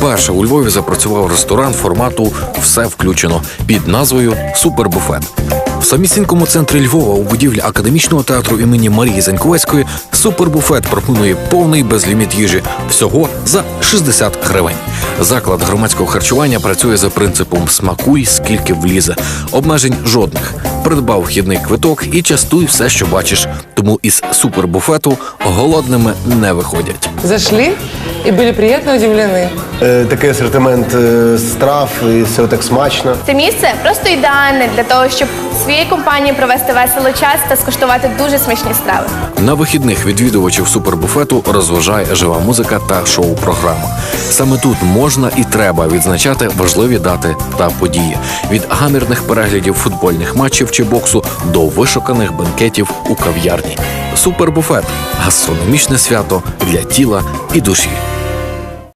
вперше у Львові запрацював ресторан формату Все включено під назвою Супербуфет. В самісінькому центрі Львова у будівлі академічного театру імені Марії Заньковецької супербуфет пропонує повний безліміт їжі всього за 60 гривень. Заклад громадського харчування працює за принципом смакуй, скільки влізе. Обмежень жодних. Придбав вхідний квиток і частуй все, що бачиш. Тому із супербуфету голодними не виходять. Зашли и были приятно удивлены. Е, Такий асортимент е, страв і все так смачно. Це місце просто ідеальне для того, щоб своєю компанією провести весело час та скуштувати дуже смачні страви. На вихідних відвідувачів супербуфету розважає жива музика та шоу-програма. Саме тут можна і треба відзначати важливі дати та події від гамірних переглядів футбольних матчів чи боксу до вишуканих бенкетів у кав'ярні. Супербуфет гастрономічне свято для тіла і душі.